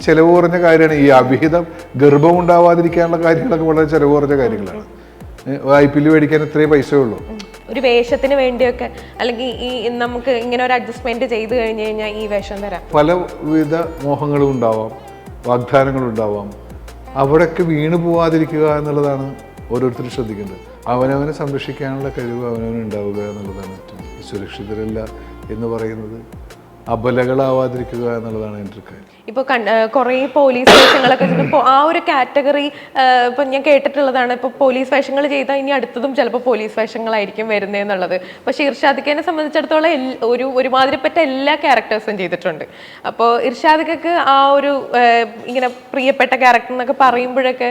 ചെലവ് കുറഞ്ഞ കാര്യമാണ്. ഈ അഭിഹിതം ഗർഭം ഉണ്ടാവാതിരിക്കാനുള്ള കാര്യങ്ങളൊക്കെ വളരെ ചിലവ് കുറഞ്ഞ കാര്യങ്ങളാണ്. വായ്പയിൽ മേടിക്കാൻ ഇത്രയും പൈസയേ ഉള്ളൂ. ഒരു വേഷത്തിന് വേണ്ടിയൊക്കെ അല്ലെങ്കിൽ ഈ നമുക്ക് ഇങ്ങനെ ഒരു അഡ്ജസ്റ്റ്മെന്റ് ചെയ്ത് കഴിഞ്ഞു കഴിഞ്ഞാൽ ഈ വേഷം തരാം. പലവിധ മോഹങ്ങളും ഉണ്ടാവാം വാഗ്ദാനങ്ങളും ഉണ്ടാവാം. അവിടെയൊക്കെ വീണു പോവാതിരിക്കുക എന്നുള്ളതാണ് ഓരോരുത്തരും ശ്രദ്ധിക്കേണ്ടത്. അവനവനെ സംരക്ഷിക്കാനുള്ള കഴിവ് അവനവന് ഉണ്ടാവുക എന്നുള്ളതാണ് ഏറ്റവും സുരക്ഷിതരല്ല എന്ന് പറയുന്നത്. അബലകളാവാതിരിക്കുക എന്നുള്ളതാണ് എന്റെ കാര്യം. ഇപ്പോൾ കുറേ പോലീസ് വേഷങ്ങളൊക്കെ ആ ഒരു കാറ്റഗറി ഇപ്പൊ ഞാൻ കേട്ടിട്ടുള്ളതാണ്. ഇപ്പൊ പോലീസ് വേഷങ്ങൾ ചെയ്താൽ ഇനി അടുത്തതും ചിലപ്പോൾ പോലീസ് വേഷങ്ങളായിരിക്കും വരുന്നതെന്നുള്ളത് പക്ഷേ ഇർഷാദിക്കനെ സംബന്ധിച്ചിടത്തോളം ഒരു ഒരുമാതിരിപ്പെട്ട എല്ലാ ക്യാരക്ടേഴ്സും ചെയ്തിട്ടുണ്ട്. അപ്പോൾ ഇർഷാദിക്കക്ക് ആ ഒരു ഇങ്ങനെ പ്രിയപ്പെട്ട ക്യാരക്ടർ എന്നൊക്കെ പറയുമ്പോഴൊക്കെ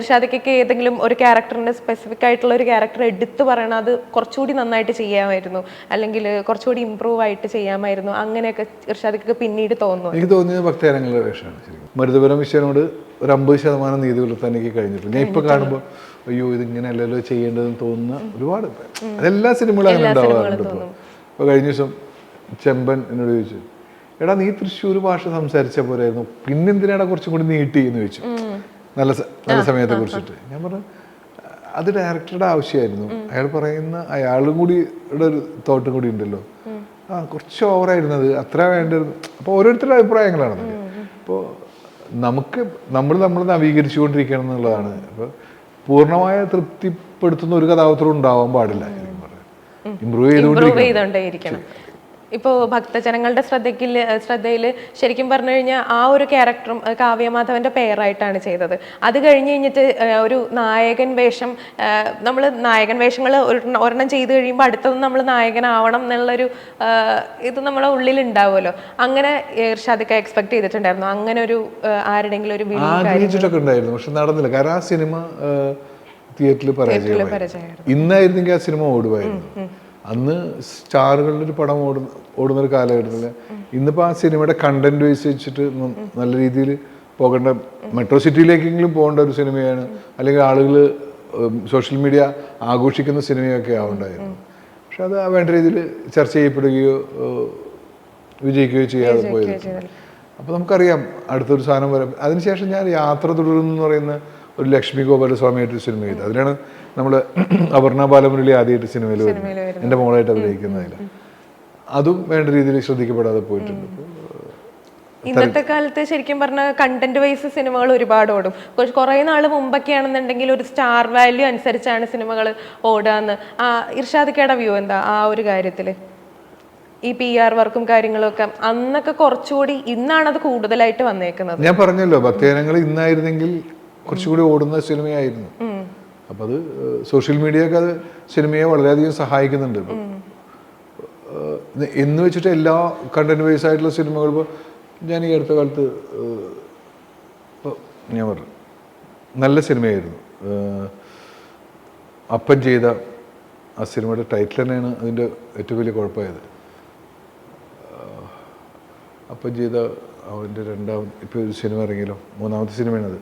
ഇർഷാദിക്കക്ക് ഏതെങ്കിലും ഒരു ക്യാരക്ടറിന്റെ സ്പെസിഫിക് ആയിട്ടുള്ള ഒരു ക്യാരക്ടർ എടുത്തു പറയണം. അത് കുറച്ചുകൂടി നന്നായിട്ട് ചെയ്യാമായിരുന്നു. അല്ലെങ്കിൽ കുറച്ചുകൂടി ഇമ്പ്രൂവ് ആയിട്ട് ചെയ്യാമായിരുന്നു. അങ്ങനെയൊക്കെ ഇർഷാദിക്കക്ക് പിന്നീട് തോന്നുന്നു. എനിക്ക് തോന്നിയത് ഭക്തജനങ്ങളുടെ വേഷമാണ് ശരിക്കും. മരുതപുരം വിശ്വനോട് ഒരു അമ്പത് ശതമാനം നീതി പുലർത്താൻ എനിക്ക് കഴിഞ്ഞിട്ടുണ്ട് ഞാൻ ഇപ്പൊ കാണുമ്പോൾ അയ്യോ ഇതിങ്ങനെ അല്ലല്ലോ ചെയ്യേണ്ടതെന്ന് തോന്നുന്ന ഒരുപാട്. അതെല്ലാ സിനിമകളും അങ്ങനെ ഉണ്ടാവാറുണ്ട് ഇപ്പോൾ ഇപ്പോൾ കഴിഞ്ഞ ദിവസം ചെമ്പൻ എന്നോട് ചോദിച്ചു എടാ നീ തൃശ്ശൂർ ഭാഷ സംസാരിച്ച പോരായിരുന്നു. പിന്നെന്തിനാടാ കുറച്ചും കൂടി നീട്ടി എന്ന് ചോദിച്ചു നല്ല നല്ല സമയത്തെ കുറിച്ചിട്ട്. ഞാൻ പറഞ്ഞു അത് ഡയറക്ടറുടെ ആവശ്യമായിരുന്നു. അയാൾ പറയുന്ന അയാളും കൂടി ഒരു തോട്ടും കൂടി ഉണ്ടല്ലോ. ആ കുറച്ച് ഓവറായിരുന്നത് അത്ര വേണ്ടത്. അപ്പോൾ ഓരോരുത്തരുടെ അഭിപ്രായങ്ങളാണ് അപ്പോൾ നമുക്ക് നമ്മൾ നമ്മൾ നവീകരിച്ചു കൊണ്ടിരിക്കണം എന്നുള്ളതാണ്. അപ്പോൾ പൂർണമായ തൃപ്തിപ്പെടുത്തുന്ന ഒരു കഥാപാത്രം ഉണ്ടാവാൻ പാടില്ല ഇമ്പ്രൂവ് ചെയ്തുകൊണ്ടിരിക്കണം. ഇപ്പോൾ ഭക്തജനങ്ങളുടെ ശ്രദ്ധയ്ക്ക് ശ്രദ്ധയിൽ ശരിക്കും പറഞ്ഞു കഴിഞ്ഞാൽ ആ ഒരു ക്യാരക്ടറും കാവ്യമാധവന്റെ പേരായിട്ടാണ് ചെയ്തത്. അത് കഴിഞ്ഞ് കഴിഞ്ഞിട്ട് ഒരു നായകൻ വേഷം നമ്മൾ നായകൻ വേഷങ്ങൾ ഒരെണ്ണം ചെയ്ത് കഴിയുമ്പോൾ അടുത്തത് നമ്മൾ നായകനാവണം എന്നുള്ളൊരു ഇത് നമ്മളെ ഉള്ളിൽ ഉണ്ടാവുമല്ലോ അങ്ങനെ ഇർഷാദിക്ക എക്സ്പെക്ട് ചെയ്തിട്ടുണ്ടായിരുന്നു. അങ്ങനെ ഒരു ആരുടെങ്കിലും ഒരു ആഗ്രഹിച്ചിട്ടൊക്കെ ഉണ്ടായിരുന്നു പക്ഷെ നടന്നില്ല. കാരണം ആ സിനിമ തിയേറ്ററിൽ പരാജയമായി. പരാജയമായിരുന്നു. ഇന്നായിരുന്നെങ്കിൽ ആ സിനിമ ഓടുമായിരുന്നു. അന്ന് സ്റ്റാറുകളുടെ ഒരു പടം ഓടുന്ന ഓടുന്ന ഒരു കാലഘട്ടത്തിൽ ഇന്നിപ്പോൾ ആ സിനിമയുടെ കണ്ടന്റ് വൈസ് വെച്ചിട്ട് നല്ല രീതിയിൽ പോകേണ്ട മെട്രോ സിറ്റിയിലേക്കെങ്കിലും പോകേണ്ട ഒരു സിനിമയാണ് അല്ലെങ്കിൽ ആളുകൾ സോഷ്യൽ മീഡിയ ആഘോഷിക്കുന്ന സിനിമയൊക്കെ ആവുണ്ടായിരുന്നു. പക്ഷെ അത് വേണ്ട രീതിയിൽ ചർച്ച ചെയ്യപ്പെടുകയോ വിജയിക്കുകയോ ചെയ്യാതെ പോയത്. അപ്പോൾ നമുക്കറിയാം അടുത്തൊരു സാധനം വരെ. അതിനുശേഷം ഞാൻ യാത്ര തുടരുന്നു എന്ന് പറയുന്ന ഒരു ലക്ഷ്മി ഗോപാലസ്വാമിയായിട്ടൊരു സിനിമ ചെയ്തു അതിലാണ് നമ്മൾ അപർണ ബാലമുരളി ആദ്യമായിട്ട് സിനിമയിൽ വരും എന്റെ മോളായിട്ട് അഭിനയിക്കുന്നതിൽ അതും വേണ്ട രീതിയിൽ ശ്രദ്ധിക്കപ്പെടാതെ പോയിട്ടുണ്ട്. ഇന്നത്തെ കാലത്ത് ശരിക്കും പറഞ്ഞ കണ്ടന്റ് വൈസ് സിനിമകൾ ഒരുപാട് ഓടും. കുറേ നാൾ മുമ്പൊക്കെയാണെന്നുണ്ടെങ്കിൽ ഒരു സ്റ്റാർ വാല്യൂ അനുസരിച്ചാണ് സിനിമകൾ ഓടാന്ന്. ആ ഇർഷാദിക്കയുടെ വ്യൂ എന്താ? ആ ഒരു കാര്യത്തിൽ ഈ പി ആർ വർക്കും കാര്യങ്ങളൊക്കെ അന്നൊക്കെ കുറച്ചുകൂടി ഇന്നാണ് അത് കൂടുതലായിട്ട് വന്നേക്കുന്നത്. ഞാൻ പറഞ്ഞല്ലോ ഭക്തജനങ്ങൾ ഇന്നായിരുന്നെങ്കിൽ കുറച്ചുകൂടി ഓടുന്ന സിനിമയായിരുന്നു. അപ്പം അത് സോഷ്യൽ മീഡിയയൊക്കെ അത് സിനിമയെ വളരെയധികം സഹായിക്കുന്നുണ്ട് ഇപ്പം. എന്ന് വെച്ചിട്ട് എല്ലാ കണ്ടന്റ് വൈസ് ആയിട്ടുള്ള സിനിമകൾ ഇപ്പോൾ ഞാൻ ഈ അടുത്ത കാലത്ത് ഇപ്പം ഞാൻ പറഞ്ഞു നല്ല സിനിമയായിരുന്നു. അപ്പൻ ചെയ്ത ആ സിനിമയുടെ ടൈറ്റിൽ തന്നെയാണ് അതിന്റെ ഏറ്റവും വലിയ കുഴപ്പമായത്. അപ്പൻ ചെയ്ത അവന്റെ രണ്ടാമത് ഇപ്പോൾ ഒരു സിനിമ ഇറങ്ങിയല്ലോ മൂന്നാമത്തെ സിനിമയാണത്.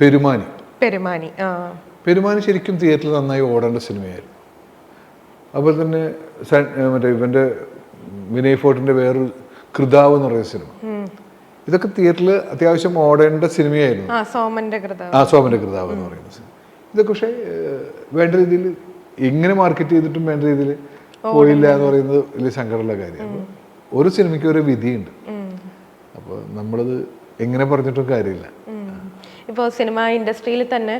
പെരുമാനി. പെരുമാനി ആ. പെരുമാനി ശരിക്കും തിയേറ്ററിൽ നന്നായി ഓടേണ്ട സിനിമയായിരുന്നു. അതുപോലെ തന്നെ മറ്റേ ഇവന്റെ വിനയ് ഫോർട്ടിന്റെ വേറൊരു കൃതാവ് എന്ന് പറയുന്ന സിനിമ. ഇതൊക്കെ തിയേറ്ററിൽ അത്യാവശ്യം ഓടേണ്ട സിനിമയായിരുന്നു. ആ സോമന്റെ കൃതാവ്. എന്ന് പറയുന്ന സിനിമ. ഇതൊക്കെ പക്ഷേ വേണ്ട രീതിയിൽ ഇങ്ങനെ മാർക്കറ്റ് ചെയ്തിട്ടും വേണ്ട രീതിയിൽ പോയില്ല എന്ന് പറയുന്നത് വലിയ സങ്കടമുള്ള കാര്യമാണ്. ഒരു സിനിമയ്ക്ക് ഒരു വിധിയുണ്ട്. അപ്പോൾ നമ്മളത് എങ്ങനെ പറഞ്ഞിട്ടും കാര്യമില്ല. ഇപ്പോൾ സിനിമ ഇൻഡസ്ട്രിയിൽ തന്നെ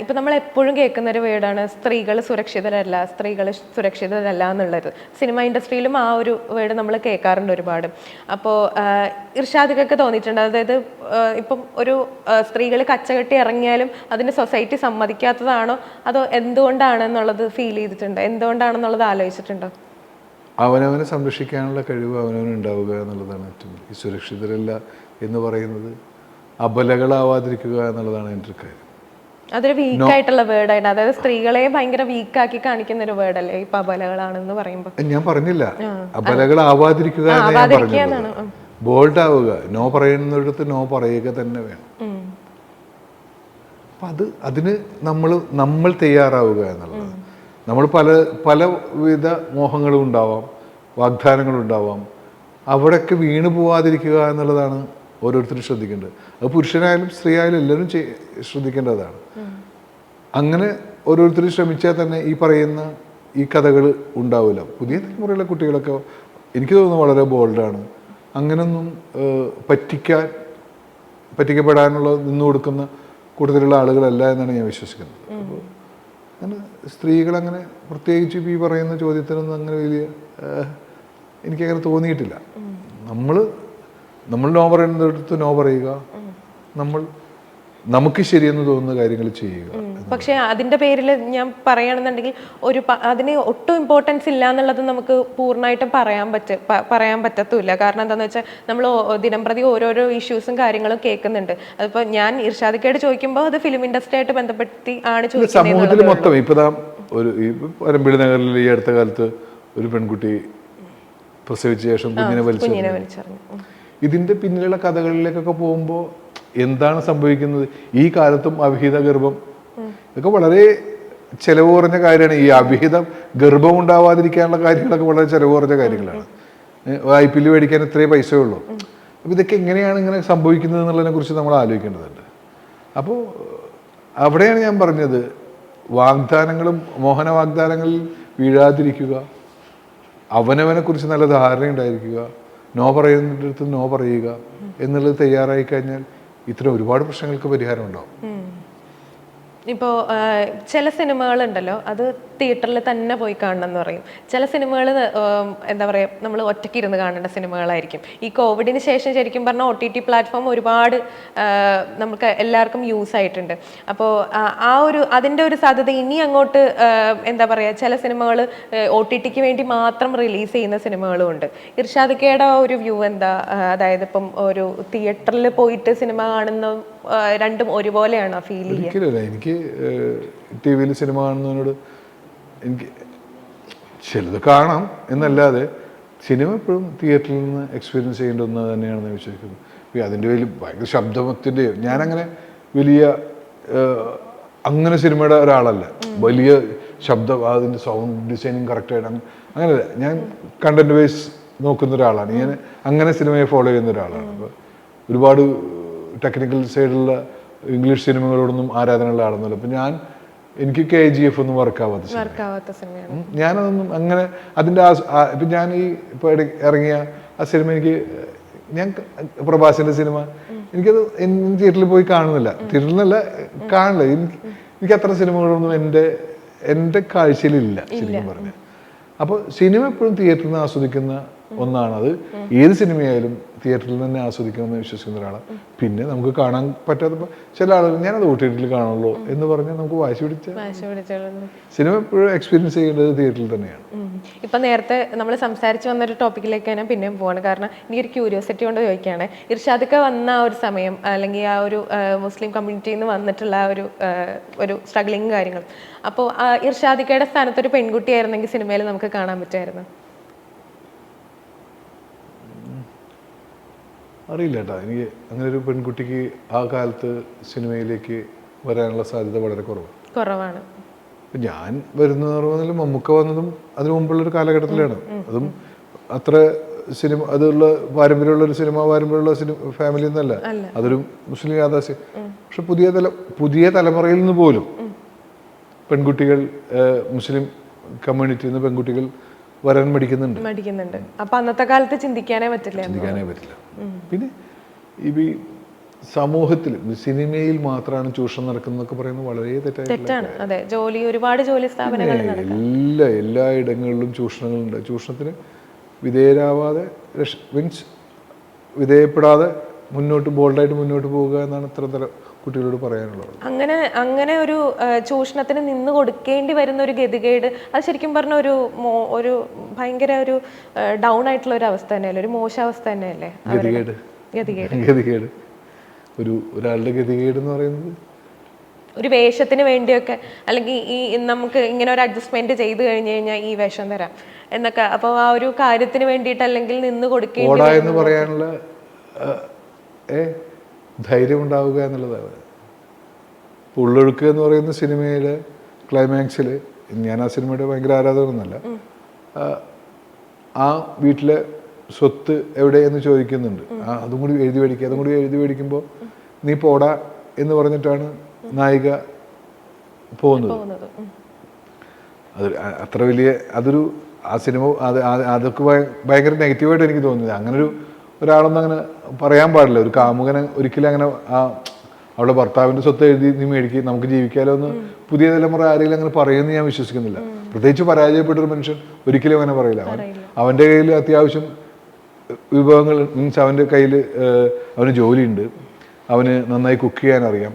ഇപ്പോൾ നമ്മൾ എപ്പോഴും കേൾക്കുന്ന ഒരു വേർഡാണ് സ്ത്രീകൾ സുരക്ഷിതരല്ല സ്ത്രീകൾ സുരക്ഷിതരല്ല എന്നുള്ളത്. സിനിമ ഇൻഡസ്ട്രിയിലും ആ ഒരു വേർഡ് നമ്മൾ കേൾക്കാറുണ്ട് ഒരുപാട്. അപ്പോൾ ഇർഷാദിക്കൊക്കെ തോന്നിയിട്ടുണ്ട്. അതായത് ഇപ്പം ഒരു സ്ത്രീകൾ കച്ചകെട്ടി ഇറങ്ങിയാലും അതിന് സൊസൈറ്റി സമ്മതിക്കാത്തതാണോ? അതോ എന്തുകൊണ്ടാണെന്നുള്ളത് ഫീൽ ചെയ്തിട്ടുണ്ടോ? എന്തുകൊണ്ടാണെന്നുള്ളത് ആലോചിച്ചിട്ടുണ്ടോ? അവനവനെ സംരക്ഷിക്കാനുള്ള കഴിവ് അവനവന് ഉണ്ടാവുക എന്നുള്ളതാണ് ഏറ്റവും ഈ സുരക്ഷിതരല്ല എന്ന് പറയുന്നത് അബലകളാവാതിരിക്കുക എന്നുള്ളതാണ് എന്റെ ഒരു കാര്യം. അതൊരു വീക്ക് ആയിട്ടുള്ള വേർഡായിട്ട് അതായത് സ്ത്രീകളെ ഭയങ്കര വീക്കാക്കി കാണിക്കുന്ന ഒരു വേർഡല്ലേ ഇപ്പൊ അബലകളാണെന്ന് പറയുമ്പോൾ ഞാൻ പറഞ്ഞില്ല. അബലകളാവാതിരിക്കുക ബോൾഡ് ആവുക. നോ പറയുന്നിടത്ത് നോ പറയുക തന്നെ വേണം. അപ്പം അത് അതിന് നമ്മൾ നമ്മൾ തയ്യാറാവുക എന്നുള്ളത് നമ്മൾ പല പലവിധ മോഹങ്ങളും ഉണ്ടാവാം വാഗ്ദാനങ്ങളും ഉണ്ടാവാം. അവിടെയൊക്കെ വീണ് പോവാതിരിക്കുക എന്നുള്ളതാണ് ഓരോരുത്തരും ശ്രദ്ധിക്കേണ്ടത്. അത് പുരുഷനായാലും സ്ത്രീ ആയാലും എല്ലാവരും ശ്രദ്ധിക്കേണ്ടതാണ്. അങ്ങനെ ഓരോരുത്തരും ശ്രമിച്ചാൽ തന്നെ ഈ പറയുന്ന ഈ കഥകൾ ഉണ്ടാവില്ല. പുതിയ തലമുറയിലെ കുട്ടികളൊക്കെ എനിക്ക് തോന്നുന്നു വളരെ ബോൾഡാണ്. അങ്ങനൊന്നും പറ്റിക്കാൻ പറ്റിക്കപ്പെടാനുള്ള നിന്നു കൊടുക്കുന്ന കൂട്ടത്തിലുള്ള ആളുകളല്ല എന്നാണ് ഞാൻ വിശ്വസിക്കുന്നത്. അപ്പോൾ അങ്ങനെ സ്ത്രീകൾ അങ്ങനെ പ്രത്യേകിച്ച് ഈ പറയുന്ന ചോദ്യത്തിനൊന്നും അങ്ങനെ വലിയ എനിക്കങ്ങനെ തോന്നിയിട്ടില്ല. നമ്മൾ നമ്മൾ നോ പറയുന്നിടത്ത് നോ പറയുക. നമ്മൾ നമുക്ക് ശരിയെന്ന് തോന്നുന്ന കാര്യങ്ങൾ ചെയ്യുക പക്ഷേ അതിന്റെ പേരിൽ ഞാൻ പറയുകയാണെന്നുണ്ടെങ്കിൽ ഒരു അതിന് ഒട്ടും ഇമ്പോർട്ടൻസ് ഇല്ല എന്നുള്ളത് നമുക്ക് പൂർണമായിട്ടും പറയാൻ പറ്റ പറയാൻ പറ്റത്തുമില്ല. കാരണം എന്താണെന്ന് വെച്ചാൽ നമ്മൾ ദിനംപ്രതി ഓരോരോ ഇഷ്യൂസും കാര്യങ്ങളും കേൾക്കുന്നുണ്ട്. അതിപ്പോൾ ഞാൻ ഇർഷാദിക്കയോട് ചോദിക്കുമ്പോൾ അത് ഫിലിം ഇൻഡസ്ട്രി ആയിട്ട് ബന്ധപ്പെടുത്തി ആണ് ചോദിക്കുന്നത് സമൂഹത്തിൽ മൊത്തം ഇപ്പൊ ഒരു പരമ്പടി നഗറിൽ ഈ അടുത്ത കാലത്ത് ഒരു പെൺകുട്ടി പ്രസവിച്ച ശേഷം കുഞ്ഞിനെ വലിച്ചു ഇതിന്റെ പിന്നിലുള്ള കഥകളിലേക്കൊക്കെ പോകുമ്പോൾ എന്താണ് സംഭവിക്കുന്നത്? ഈ കാലത്തും അവിഹിത ഗർഭം. ഇതൊക്കെ വളരെ ചെലവ് കുറഞ്ഞ കാര്യമാണ്. ഈ അവിഹിതം ഗർഭം ഉണ്ടാവാതിരിക്കാനുള്ള കാര്യങ്ങളൊക്കെ വളരെ ചെലവ് കുറഞ്ഞ കാര്യങ്ങളാണ്. ഐ പി എൽ മേടിക്കാൻ ഇത്രേ പൈസയേ ഉള്ളൂ അപ്പോൾ ഇതൊക്കെ എങ്ങനെയാണ് ഇങ്ങനെ സംഭവിക്കുന്നത് എന്നുള്ളതിനെ കുറിച്ച് നമ്മൾ ആലോചിക്കേണ്ടതുണ്ട്. അപ്പോൾ അവിടെയാണ് ഞാൻ പറഞ്ഞത് വാഗ്ദാനങ്ങളും മോഹന വാഗ്ദാനങ്ങളിൽ വീഴാതിരിക്കുക അവനവനെ കുറിച്ച് നല്ല ധാരണ ഉണ്ടായിരിക്കുക നോ പറയുന്നിടത്ത് നോ പറയുക എന്നുള്ളത് തയ്യാറായി കഴിഞ്ഞാൽ ഇത്തരം ഒരുപാട് പ്രശ്നങ്ങൾക്ക് പരിഹാരം ഉണ്ടാവും ഇപ്പോൾ ചില സിനിമകളുണ്ടല്ലോ അത് തിയേറ്ററിൽ തന്നെ പോയി കാണണം എന്ന് പറയും. ചില സിനിമകൾ എന്താ പറയുക നമ്മൾ ഒറ്റയ്ക്ക് ഇരുന്ന് കാണേണ്ട സിനിമകളായിരിക്കും. ഈ കോവിഡിന് ശേഷം ശരിക്കും പറഞ്ഞാൽ ഒ ടി ടി പ്ലാറ്റ്ഫോം ഒരുപാട് നമുക്ക് എല്ലാവർക്കും യൂസ് ആയിട്ടുണ്ട്. അപ്പോൾ ആ ഒരു അതിന്റെ ഒരു സാധ്യത ഇനി അങ്ങോട്ട് എന്താ പറയുക ചില സിനിമകൾ ഒ ടി ടിക്ക് വേണ്ടി മാത്രം റിലീസ് ചെയ്യുന്ന സിനിമകളും ഉണ്ട്. ഇർഷാദിക്കയുടെ ഒരു വ്യൂ എന്താ അതായത് ഇപ്പം ഒരു തിയേറ്ററിൽ പോയിട്ട് സിനിമ കാണുന്ന രണ്ടും ഒരുപോലെയാണ് ഫീൽ ചെയ്യുക എനിക്ക് ടി വിയിൽ സിനിമ കാണുന്നതിനോട് എനിക്ക് ചിലത് കാണാം എന്നല്ലാതെ സിനിമ എപ്പോഴും തിയേറ്ററിൽ നിന്ന് എക്സ്പീരിയൻസ് ചെയ്യേണ്ട ഒന്ന് തന്നെയാണെന്ന് ഞാൻ വിശ്വസിക്കുന്നു. അതിന്റെ വലിയ ഭയങ്കര ശബ്ദത്തിന്റെ ഞാനങ്ങനെ വലിയ അങ്ങനെ സിനിമയുടെ ഒരാളല്ല. വലിയ ശബ്ദം അതിന്റെ സൗണ്ട് ഡിസൈനിങ് കറക്റ്റായിട്ട് അങ്ങനെയല്ല. ഞാൻ കണ്ടന്റ് വൈസ് നോക്കുന്ന ഒരാളാണ്. ഞാൻ അങ്ങനെ സിനിമയെ ഫോളോ ചെയ്യുന്ന ഒരാളാണ്. അപ്പോൾ ഒരുപാട് ടെക്നിക്കൽ സൈഡിലുള്ള ഇംഗ്ലീഷ് സിനിമകളോടൊന്നും ആരാധനയുള്ള ആടുന്നില്ല. അപ്പം ഞാൻ എനിക്ക് കെ ജി എഫ് ഒന്നും വർക്കാവാത്ത സിനിമ. ഞാനതൊന്നും അങ്ങനെ അതിന്റെ ആ ഇപ്പം ഞാൻ ഈ ഇപ്പോൾ ഇറങ്ങിയ ആ സിനിമ എനിക്ക് ഞാൻ പ്രഭാസിന്റെ സിനിമ എനിക്കത് തിയേറ്ററിൽ പോയി കാണുന്നില്ല. തിയേറ്ററിൽ നിന്നല്ല കാണില്ല എനിക്ക് എനിക്ക് അത്ര സിനിമകളൊന്നും എന്റെ എന്റെ കാഴ്ചയിലില്ല ശരിക്കും പറഞ്ഞാൽ. അപ്പോൾ സിനിമ എപ്പോഴും തിയേറ്ററിൽ നിന്ന് ആസ്വദിക്കുന്ന ഒന്നാണത് ഏത് സിനിമയായാലും തിയേറ്ററിൽ തന്നെ ആസ്വദിക്കണമെന്ന് വിശ്വസിക്കുന്ന ഒരാളാണ്. പിന്നെ നമുക്ക് കാണാൻ പറ്റാത്ത ചില ആളുകൾ ഞാനത് ഒ ടി ടിയിൽ കാണുള്ളൂ എന്ന് പറഞ്ഞാൽ നമുക്ക് വാശി പിടിച്ച സിനിമ എപ്പോഴും എക്സ്പീരിയൻസ് ചെയ്യേണ്ടത് തിയേറ്ററിൽ തന്നെയാണ്. ഇപ്പം നേരത്തെ നമ്മൾ സംസാരിച്ച് വന്നൊരു ടോപ്പിക്കിലേക്ക് തന്നെ പിന്നെയും പോവാണ്. കാരണം എനിക്കൊരു ക്യൂരിയോസിറ്റി കൊണ്ട് ചോദിക്കുകയാണ്. ഇർഷാദൊക്കെ വന്ന ആ ഒരു സമയം അല്ലെങ്കിൽ ആ ഒരു മുസ്ലിം കമ്മ്യൂണിറ്റിയിൽ നിന്ന് വന്നിട്ടുള്ള ആ ഒരു ഒരു സ്ട്രഗ്ലിങ് കാര്യങ്ങൾ അപ്പോൾ ഇർഷാദിക്കയുടെ സ്ഥാനത്ത് ഒരു പെൺകുട്ടിയായിരുന്നെങ്കിൽ സിനിമയിൽ നമുക്ക് കാണാൻ പറ്റുമായിരുന്നു. അറിയില്ല കേട്ടോ. എനിക്ക് അങ്ങനെ ഒരു പെൺകുട്ടിക്ക് ആ കാലത്ത് സിനിമയിലേക്ക് വരാനുള്ള സാധ്യത വളരെ കുറവാണ്. കുറവാണ് ഞാൻ വരുന്ന പറഞ്ഞാൽ മമ്മൂക്ക വന്നതും അതിനു മുമ്പുള്ള ഒരു കാലഘട്ടത്തിലാണ്. അതും അത്ര സിനിമ അതുള്ള പാരമ്പര്യമുള്ള ഒരു സിനിമ പാരമ്പര്യമുള്ള സിനിമ ഫാമിലി എന്നല്ല. അതൊരു മുസ്ലിം യാഥാസ് പക്ഷെ പുതിയ തല പുതിയ തലമുറയിൽ നിന്ന് പോലും പെൺകുട്ടികൾ മുസ്ലിം കമ്മ്യൂണിറ്റിയിൽ നിന്ന് പെൺകുട്ടികൾ വരാൻ മടിക്കുന്നുണ്ട്. മടിക്കുന്നുണ്ട്. അപ്പൊ അന്നത്തെ കാലത്ത് ചിന്തിക്കാനേ പറ്റില്ല ചിന്തിക്കാനേ പറ്റില്ല. പിന്നെ ഈ സമൂഹത്തിൽ സിനിമയിൽ മാത്രമാണ് ചൂഷണം നടക്കുന്നതൊക്കെ പറയുന്നത് വളരെ തെറ്റാണ്. അതെ ജോലി ഒരുപാട് ജോലി സ്ഥാപനങ്ങൾ എല്ലാ എല്ലാ ഇടങ്ങളിലും ചൂഷണങ്ങളുണ്ട്. ചൂഷണത്തിന് വിധേയരാവാതെ മീൻസ് വിധേയപ്പെടാതെ മുന്നോട്ട് ബോൾഡായിട്ട് മുന്നോട്ട് പോവുക എന്നാണ് ഇത്ര തരം കുട്ടികളോട് പറയാനുള്ളത്? അങ്ങനെ അങ്ങനെ ഒരു ചൂഷണത്തിന് നിന്ന് കൊടുക്കേണ്ടി വരുന്ന ഒരു ഗതികേട് അത് ശരിക്കും പറഞ്ഞ ഒരു മോ- ഒരു ഭയങ്കര ഒരു ഡൗൺ ആയിട്ടുള്ള ഒരു അവസ്ഥ തന്നെയല്ലേ? ഒരു മോശാവസ്ഥ തന്നെയല്ലേ? ഗതികേട്. ഗതികേട്. ഗതികേട്. ഒരു ഒരാളുടെ ഗതികേട് എന്ന് പറയുന്നത്? ഒരു വേഷത്തിന് വേണ്ടിയൊക്കെ അല്ലെങ്കിൽ ഈ നമുക്ക് ഇങ്ങനെ ഒരു അഡ്ജസ്റ്റ്മെന്റ് ചെയ്ത് കഴിഞ്ഞു കഴിഞ്ഞാൽ ഈ വേഷം തരാം എന്നൊക്കെ. അപ്പോൾ ആ ഒരു കാര്യത്തിന് വേണ്ടിയിട്ട് അല്ലെങ്കിൽ നിന്ന് കൊടുക്കേണ്ടി എന്ന് പറയാനുള്ള ധൈര്യം ഉണ്ടാവുക എന്നുള്ളതാണ്. ഉള്ളൊഴുക്ക് എന്ന് പറയുന്ന സിനിമയിൽ ക്ലൈമാക്സിൽ ഞാൻ ആ സിനിമയുടെ ഭയങ്കര ആരാധകനൊന്നുമല്ല ആ, വീട്ടിലെ സ്വത്ത് എവിടെയെന്ന് ചോദിക്കുന്നുണ്ട്. ആ അതും കൂടി എഴുതി മേടിക്കുക അതും കൂടി എഴുതി മേടിക്കുമ്പോൾ നീ പോടാ എന്ന് പറഞ്ഞിട്ടാണ് നായിക പോകുന്നത്. അത് അത്ര വലിയ അതൊരു ആ സിനിമ അത് അതൊക്കെ ഭയങ്കര നെഗറ്റീവായിട്ട് എനിക്ക് തോന്നുന്നത് അങ്ങനൊരു ഒരാളൊന്നും അങ്ങനെ പറയാൻ പാടില്ല. ഒരു കാമുകനെ ഒരിക്കലും അങ്ങനെ ആ അവളുടെ ഭർത്താവിന്റെ സ്വത്ത് എഴുതി നീ മേടിക്കുക നമുക്ക് ജീവിക്കാലോ എന്ന് പുതിയ തലമുറ ആരെങ്കിലും അങ്ങനെ പറയുമെന്ന് ഞാൻ വിശ്വസിക്കുന്നില്ല. പ്രത്യേകിച്ച് പരാജയപ്പെട്ട ഒരു മനുഷ്യൻ ഒരിക്കലും അങ്ങനെ പറയില്ല. അവൻ അവന്റെ കയ്യിൽ അത്യാവശ്യം വിഭവങ്ങൾ മീൻസ് അവന്റെ കയ്യിൽ അവന് ജോലിയുണ്ട്. അവന് നന്നായി കുക്ക് ചെയ്യാൻ അറിയാം.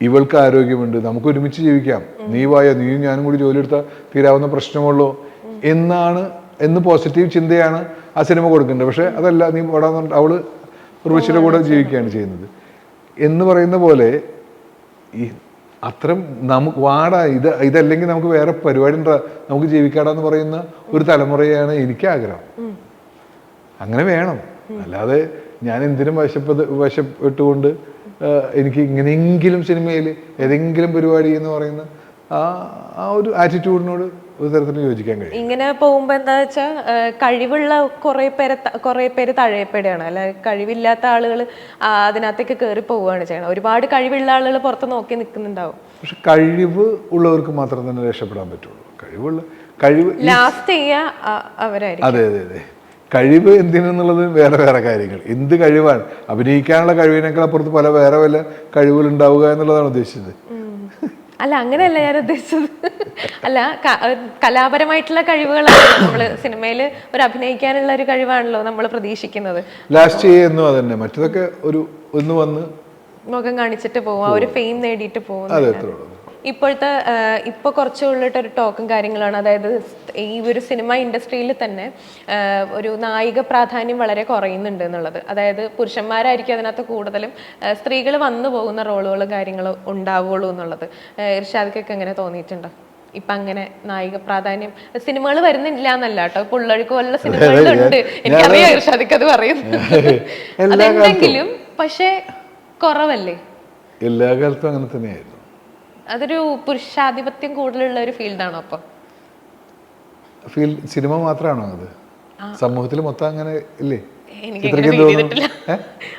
ഇവൾക്ക് ആരോഗ്യമുണ്ട്. നമുക്ക് ഒരുമിച്ച് ജീവിക്കാം. നീ വായോ? നീയും ഞാനും കൂടി ജോലി എടുത്താൽ തീരാവുന്ന പ്രശ്നമുള്ളൂ എന്നാണ് എന്ന് പോസിറ്റീവ് ചിന്തയാണ് ആ സിനിമ കൊടുക്കേണ്ടത് പക്ഷേ അതല്ല നീ പറഞ്ഞിട്ട് അവൾ ഉർവശിയുടെ കൂടെ ജീവിക്കുകയാണ് ചെയ്യുന്നത്. എന്ന് പറയുന്ന പോലെ ഈ അത്രയും നമുക്ക് വാടാ ഇത് ഇതല്ലെങ്കിൽ നമുക്ക് വേറെ പരിപാടി ഉണ്ടാ നമുക്ക് ജീവിക്കാടാന്ന് പറയുന്ന ഒരു തലമുറയാണ് എനിക്ക് ആഗ്രഹം. അങ്ങനെ വേണം. അല്ലാതെ ഞാൻ എന്തിനും വശപ്പത് വശപ്പെട്ടുകൊണ്ട് എനിക്ക് ഇങ്ങനെയെങ്കിലും സിനിമയിൽ ഏതെങ്കിലും പരിപാടി എന്ന് പറയുന്ന ആ ആ ഒരു ആറ്റിറ്റ്യൂഡിനോട് ഒരു തരത്തിൽ യോജിക്കാൻ കഴിയും ഇങ്ങനെ പോകുമ്പോ എന്താ വെച്ചാ കഴിവുള്ള കുറെ പേരെ കുറേ പേര് തഴയപ്പെടുകയാണ്. അല്ല കഴിവില്ലാത്ത ആളുകൾ അതിനകത്തേക്ക് കയറി പോവുകയാണ് ചെയ്യണം ഒരുപാട് കഴിവുള്ള ആളുകൾ പുറത്ത് നോക്കി നിൽക്കുന്നുണ്ടാവും പക്ഷെ കഴിവ് ഉള്ളവർക്ക് മാത്രം തന്നെ രക്ഷപ്പെടാൻ പറ്റുള്ളൂ. കഴിവുള്ള കഴിവ് ലാസ്റ്റ് ചെയ്യാ അ- അവരായിരിക്കും. അതെ അതെ അതെ. കഴിവ് എന്തിനെന്നുള്ളത് വേറെ വേറെ കാര്യങ്ങൾ. എന്ത് കഴിവാണ്? അഭിനയിക്കാനുള്ള കഴിവിനേക്കാൾ അപ്പുറത്ത് പല വേറെ വല്ല കഴിവുകൾ ഉണ്ടാവുക എന്നുള്ളതാണ് ഉദ്ദേശിച്ചത്. അല്ല അങ്ങനെയല്ല ഞാൻ ഉദ്ദേശിച്ചത്. അല്ല കലാപരമായിട്ടുള്ള കഴിവുകളാണ് നമ്മൾ സിനിമയിൽ ഒരു അഭിനയിക്കാനുള്ള ഒരു കഴിവാണല്ലോ നമ്മൾ പ്രതീക്ഷിക്കുന്നത്. ലാസ്റ്റ് ചെയ്യുന്നു അതന്നെ. മറ്റതൊക്കെ ഒരു ഒന്ന് വന്ന് മുഖം കാണിച്ചിട്ട് പോവാം ഒരു ഫെയിം നേടിയിട്ട് പോകും അതെ ഇപ്പോഴത്തെ ആഹ്, ഇപ്പൊ കുറച്ച് ഉള്ളിട്ട് ഒരു ടോക്കും കാര്യങ്ങളാണ്. അതായത് ഈ ഒരു സിനിമ ഇൻഡസ്ട്രിയിൽ തന്നെ ഒരു നായിക പ്രാധാന്യം വളരെ കുറയുന്നുണ്ട് എന്നുള്ളത്. അതായത് പുരുഷന്മാരായിരിക്കും അതിനകത്ത് കൂടുതലും സ്ത്രീകൾ വന്നു പോകുന്ന റോളുകളും കാര്യങ്ങളും ഉണ്ടാവുള്ളൂ എന്നുള്ളത്. ഇർഷാദ്ക്കൊക്കെ എങ്ങനെ തോന്നിയിട്ടുണ്ടോ? ഇപ്പൊ അങ്ങനെ നായിക പ്രാധാന്യം സിനിമകൾ വരുന്നില്ല എന്നല്ല കേട്ടോ. പുള്ളഴുക്ക് പോലുള്ള സിനിമകളുണ്ട്. എനിക്കറിയാം ഇർഷാദിക്ക് അത് പറയുന്നു അതെന്തെങ്കിലും പക്ഷേ കുറവല്ലേ? എല്ലാ കാലത്തും അങ്ങനെ തന്നെയായിരുന്നു. അതൊരു പുരുഷാധിപത്യം കൂടുതലുള്ള ഒരു ഫീൽഡാണോ അപ്പൊ? ഫീൽഡ് സിനിമ മാത്രമാണോ അത്? സമൂഹത്തിൽ മൊത്തം അങ്ങനെ ഇല്ലേ?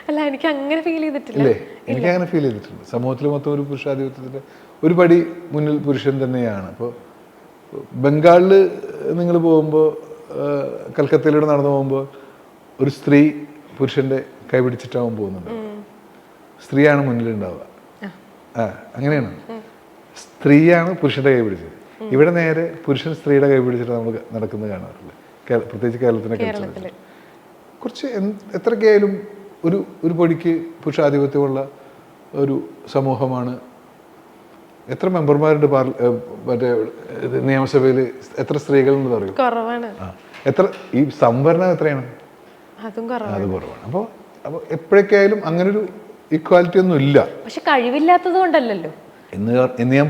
അല്ല എനിക്ക് അങ്ങനെ ഫീൽ ചെയ്തിട്ടില്ല എനിക്ക് അങ്ങനെ ഫീൽ ചെയ്തിട്ടുണ്ട് സമൂഹത്തിൽ മൊത്തം ഒരു പുരുഷാധിപത്യത്തിന്റെ ഒരു പടി മുന്നിൽ പുരുഷൻ തന്നെയാണ്. അപ്പോൾ ബംഗാളിൽ നിങ്ങൾ പോകുമ്പോൾ കൽക്കത്തയിലൂടെ നടന്നു പോകുമ്പോൾ ഒരു സ്ത്രീ പുരുഷന്റെ കൈ പിടിച്ചിട്ടാവും പോകുന്നുണ്ട് സ്ത്രീയാണ് മുന്നിലുണ്ടാവുക. ആ. അങ്ങനെയാണ്. സ്ത്രീയാണ് പുരുഷന്റെ കൈ പിടിച്ചത്. ഇവിടെ നേരെ പുരുഷൻ സ്ത്രീയുടെ കൈ പിടിച്ചിട്ട് നമ്മൾ നടക്കുന്നത് കാണാറില്ല പ്രത്യേകിച്ച് കേരളത്തിന്റെ കേരളത്തിൽ കുറച്ച് എത്രയ്ക്കായാലും ഒരു ഒരു പൊടിക്ക് പുരുഷാധിപത്യമുള്ള ഒരു സമൂഹമാണ്. എത്ര മെമ്പർമാരുണ്ട് മറ്റേ നിയമസഭയിൽ എത്ര സ്ത്രീകൾ എന്ന് കുറവാണ്. എത്ര ഈ സംവരണം എത്രയാണ്? അതും കുറവാണ്. അപ്പോൾ അപ്പോൾ എപ്പോഴൊക്കെയായാലും അങ്ങനെ ഒരു ഇക്വാലിറ്റി ഒന്നും ഇല്ല. പക്ഷെ കഴിവില്ലാത്തത് കൊണ്ടല്ലല്ലോ. എന്ന് ഞാൻ- എന്ന് ഞാൻ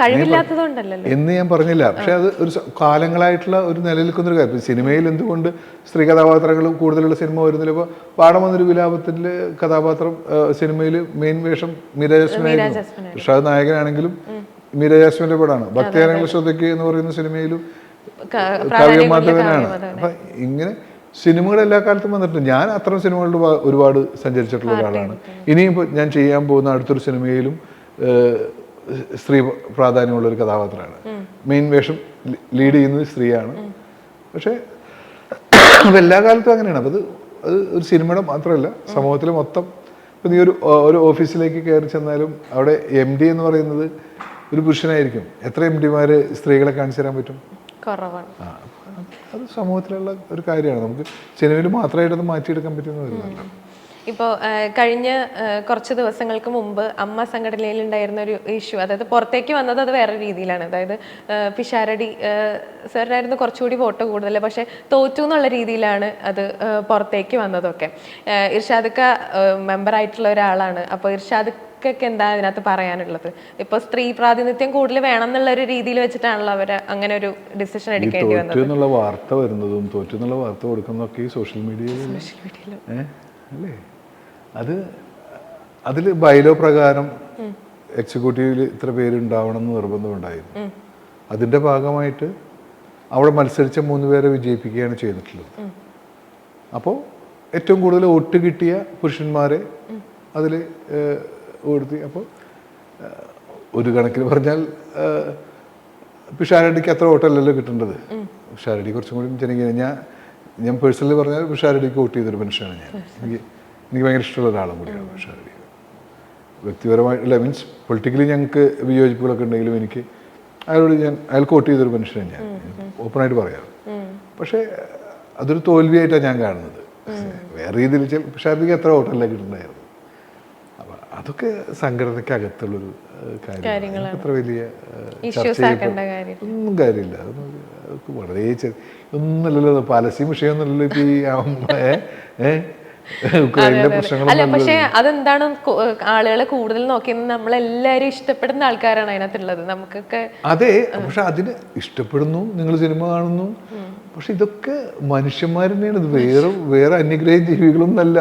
കഴിവില്ലാത്തത് എന്ന് ഞാൻ പറഞ്ഞില്ല. പക്ഷെ അത് ഒരു കാലങ്ങളായിട്ടുള്ള ഒരു നിലനിൽക്കുന്ന ഒരു കാര്യം സിനിമയിൽ എന്തുകൊണ്ട് സ്ത്രീ കഥാപാത്രങ്ങൾ കൂടുതലുള്ള സിനിമ വരുന്നില്ല? ഇപ്പോൾ പാടം വന്നൊരു വിലാപത്തിന്റെ കഥാപാത്രം സിനിമയിൽ മെയിൻ വേഷം മീര പക്ഷെ അത് നായകനാണെങ്കിലും മീര ജാസ്മിന്റെ പടമാണ്. ഭക്തിയാനങ്ങൾ ശ്രദ്ധയ്ക്ക് എന്ന് പറയുന്ന സിനിമയിലും കാവ്യ മാധവനാണ്. അപ്പൊ ഇങ്ങനെ സിനിമകൾ എല്ലാ കാലത്തും വന്നിട്ടുണ്ട്. ഞാൻ അത്തരം സിനിമകളിൽ ഒരുപാട് സഞ്ചരിച്ചിട്ടുള്ള ഒരാളാണ്. ഇനിയും ഇപ്പൊ ഞാൻ ചെയ്യാൻ പോകുന്ന അടുത്തൊരു സിനിമയിലും സ്ത്രീ പ്രാധാന്യമുള്ള ഒരു കഥാപാത്രമാണ്. മെയിൻ വേഷം ലീഡ് ചെയ്യുന്നത് സ്ത്രീയാണ്. പക്ഷേ എല്ലാ കാലത്തും അങ്ങനെയാണ്. അപ്പം അത് അത് ഒരു സിനിമയുടെ മാത്രമല്ല സമൂഹത്തിൽ മൊത്തം. ഇപ്പം നീ ഒരു ഒരു ഓഫീസിലേക്ക് കയറി ചെന്നാലും അവിടെ എം ഡി എന്ന് പറയുന്നത് ഒരു പുരുഷനായിരിക്കും. എത്ര എം ഡിമാർ സ്ത്രീകളെ കാണിച്ചു തരാൻ പറ്റും? കുറവാണ്. അത് സമൂഹത്തിലുള്ള ഒരു കാര്യമാണ്. നമുക്ക് സിനിമയിൽ മാത്രമായിട്ട് അത് മാറ്റിയെടുക്കാൻ പറ്റുന്ന വരുന്നല്ല ഇപ്പോൾ കഴിഞ്ഞ കുറച്ച് ദിവസങ്ങൾക്ക് മുമ്പ് അമ്മ സംഘടനയിൽ ഉണ്ടായിരുന്ന ഒരു ഇഷ്യൂ അതായത് പുറത്തേക്ക് വന്നത് അത് വേറെ രീതിയിലാണ്. അതായത് പിഷാരടി സാറിനായിരുന്നു കുറച്ചുകൂടി വോട്ട് കൂടുതൽ പക്ഷേ തോറ്റു എന്നുള്ള രീതിയിലാണ് അത് പുറത്തേക്ക് വന്നതൊക്കെ. ഇർഷാദുക്ക ആയിട്ടുള്ള ഒരാളാണ്. അപ്പോൾ ഇർഷാദക്കൊക്കെ എന്താ അതിനകത്ത് പറയാനുള്ളത്? ഇപ്പോൾ സ്ത്രീ പ്രാതിനിധ്യം കൂടുതൽ വേണം എന്നുള്ള ഒരു രീതിയിൽ വെച്ചിട്ടാണല്ലോ അവർ അങ്ങനെ ഒരു ഡിസിഷൻ എടുക്കേണ്ടി വന്നത്. തോറ്റു എന്നുള്ള വാർത്ത വരുന്നതും തോറ്റു എന്നുള്ള വാർത്ത കൊടുക്കുന്നതൊക്കെ ഈ സോഷ്യൽ മീഡിയയിൽ അല്ലേ? അത് അതിൽ ബൈലോ പ്രകാരം എക്സിക്യൂട്ടീവിൽ ഇത്ര പേരുണ്ടാവണം എന്ന് നിർബന്ധമുണ്ടായിരുന്നു അതിന്റെ ഭാഗമായിട്ട് അവിടെ മത്സരിച്ച മൂന്ന് പേരെ വിജയിപ്പിക്കുകയാണ് ചെയ്തിട്ടുള്ളത്. അപ്പോൾ ഏറ്റവും കൂടുതൽ വോട്ട് കിട്ടിയ പുരുഷന്മാരെ അതിൽ ഓടുത്തി അപ്പോൾ ഒരു കണക്കിൽ പറഞ്ഞാൽ പിഷാരടിക്ക് അത്ര വോട്ടല്ലല്ലോ കിട്ടേണ്ടത്. പിഷാരടി കുറച്ചും കൂടി ജനകീയ. ഞാൻ ഞാൻ പേഴ്സണലി പറഞ്ഞാൽ പിഷാരടിക്ക് വോട്ട് ചെയ്തൊരു മനുഷ്യനാണ് ഞാൻ. എനിക്ക് ഭയങ്കര ഇഷ്ടമുള്ള ഒരാളും കൂടിയാണ് പിഷാരടി വ്യക്തിപരമായിട്ടുള്ള മീൻസ് പൊളിറ്റിക്കലി ഞങ്ങൾക്ക് വിയോജിപ്പുകളൊക്കെ ഉണ്ടെങ്കിലും എനിക്ക് അയാളോട് ഞാൻ അയാൾക്ക് വോട്ട് ചെയ്തൊരു മനുഷ്യനാണ് ഞാൻ. ഓപ്പണായിട്ട് പറയാം. പക്ഷേ അതൊരു തോൽവിയായിട്ടാണ് ഞാൻ കാണുന്നത്. വേറെ രീതിയിൽ പിഷാരടിക്ക് എത്ര വോട്ടല്ല കിട്ടുന്നുണ്ടായിരുന്നു? അപ്പം അതൊക്കെ സംഘടനയ്ക്കകത്തുള്ളൊരു ഏഹ്, കാര്യമാണ്. അത്ര വലിയ. ഒന്നും കാര്യമില്ല. അതൊന്നും വളരെ ചെറിയ ഒന്നുമല്ലല്ലോ പലസ്യം വിഷയമൊന്നുമല്ലല്ലോ ഇപ്പം ഈ അല്ല പക്ഷെ അതെന്താണ് ആളുകളെ കൂടുതൽ നോക്കിയത് നമ്മളെല്ലാരും ഇഷ്ടപ്പെടുന്ന ആൾക്കാരാണ് അതിനകത്തുള്ളത്. നമുക്കൊക്കെ അതെ പക്ഷെ അതിന് ഇഷ്ടപ്പെടുന്നു നിങ്ങൾ സിനിമ കാണുന്നു. പക്ഷെ ഇതൊക്കെ മനുഷ്യന്മാർ തന്നെയാണ്. ഇത് വേറെ വേറെ അന്യഗ്രഹ ജീവികളൊന്നും അല്ല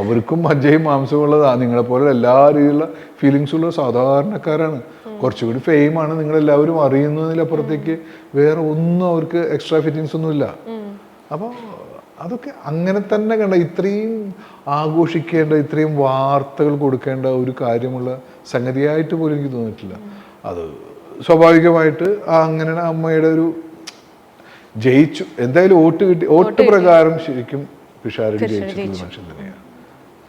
അവർക്കും മജ്ജയും മാംസവും നിങ്ങളെപ്പോലെ എല്ലാ രീതിയിലുള്ള ഫീലിങ്സ് ഉള്ള സാധാരണക്കാരാണ്. കുറച്ചുകൂടി ഫെയിമാണ് നിങ്ങളെല്ലാവരും അറിയുന്നതിലപ്പുറത്തേക്ക് വേറെ ഒന്നും അവർക്ക് എക്സ്ട്രാ ഫിറ്റിങ്സ് ഒന്നുമില്ല. അപ്പോൾ അതൊക്കെ അങ്ങനെ തന്നെ കണ്ട ഇത്രയും ആഘോഷിക്കേണ്ട ഇത്രയും വാർത്തകൾ കൊടുക്കേണ്ട ഒരു കാര്യമുള്ള സംഗതിയായിട്ട് പോലും എനിക്ക് തോന്നിയിട്ടില്ല. അത് സ്വാഭാവികമായിട്ട് ആ അങ്ങനെ അമ്മയുടെ ഒരു ജയിച്ചു. എന്തായാലും വോട്ട് കിട്ടി. വോട്ട് പ്രകാരം ശരിക്കും പിഷാരടി ജയിച്ചിട്ടുള്ള മനുഷ്യൻ തന്നെയാണ്.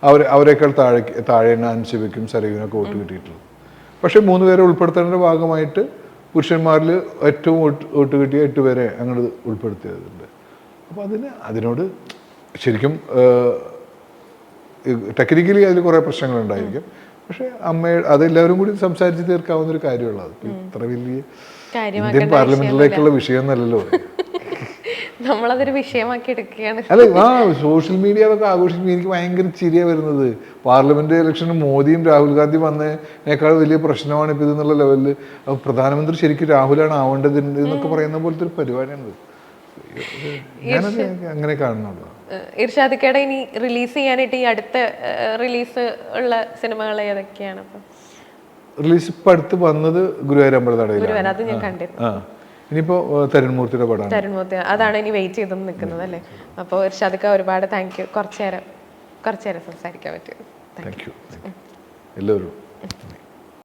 അവർ അവരെക്കാൾ താഴെ താഴെ അൻസിബയ്ക്കും സരയുവിനൊക്കെ വോട്ട് കിട്ടിയിട്ടുള്ളത്. പക്ഷെ മൂന്ന് പേരെ ഉൾപ്പെടുത്തേണ്ട ഭാഗമായിട്ട് പുരുഷന്മാരിൽ ഏറ്റവും വോട്ട് വോട്ട് കിട്ടിയ എട്ട് പേരെ അങ്ങോട്ട് ഉൾപ്പെടുത്തിയതുണ്ട്. അപ്പോൾ അതിന് അതിനോട് ശരിക്കും ടെക്നിക്കലി അതിൽ കുറേ പ്രശ്നങ്ങളുണ്ടായിരിക്കും. പക്ഷേ അമ്മ അതെല്ലാവരും കൂടി സംസാരിച്ച് തീർക്കാവുന്ന ഒരു കാര്യമുള്ളത് ഇത്ര വലിയ ഇന്ത്യൻ പാർലമെന്റിലേക്കുള്ള വിഷയമൊന്നുമല്ലല്ലോ നമ്മളതൊരു വിഷയമാക്കി എടുക്കുകയാണ്. അല്ല ആ സോഷ്യൽ മീഡിയ അതൊക്കെ ആഘോഷിക്കുമ്പോൾ എനിക്ക് ഭയങ്കര ചിരിയ വരുന്നത്. പാർലമെന്റ് ഇലക്ഷന് മോദിയും രാഹുൽ ഗാന്ധി വന്നതിനേക്കാൾ വലിയ പ്രശ്നമാണ് ഇപ്പൊ ഇതെന്നുള്ള ലെവലിൽ പ്രധാനമന്ത്രി ശരിക്കും രാഹുലാണ് ആവേണ്ടത് എന്നൊക്കെ പറയുന്ന പോലത്തെ ഒരു പരിപാടിയാണ് ഞാനത് അങ്ങനെ കാണുന്നുള്ളൂ. ഇർഷാദിക്കയുടെ ഇനി റിലീസ് ചെയ്യാനായിട്ട് ഈ അടുത്ത റിലീസ് ഉള്ള സിനിമകൾ ഏതൊക്കെയാണ് റിലീസ് ഇപ്പൊ അടുത്ത് വന്നത് ഗുരുവായൂർ അത് ഞാൻ കണ്ടിരുന്നു. ഇനിയിപ്പോ തരുൺമൂർത്തിയുടെ പടമാണ്. തരുൺമൂർത്തി അതാണ് ഇനി വെയിറ്റ് ചെയ്ത് നിൽക്കുന്നത് അല്ലേ? അപ്പോൾ ഇർഷാദിക്ക ഒരുപാട് താങ്ക് യു കുറച്ചു നേരം കുറച്ചു നേരം സംസാരിക്കാൻ പറ്റും. താങ്ക് യു എല്ലാവരും.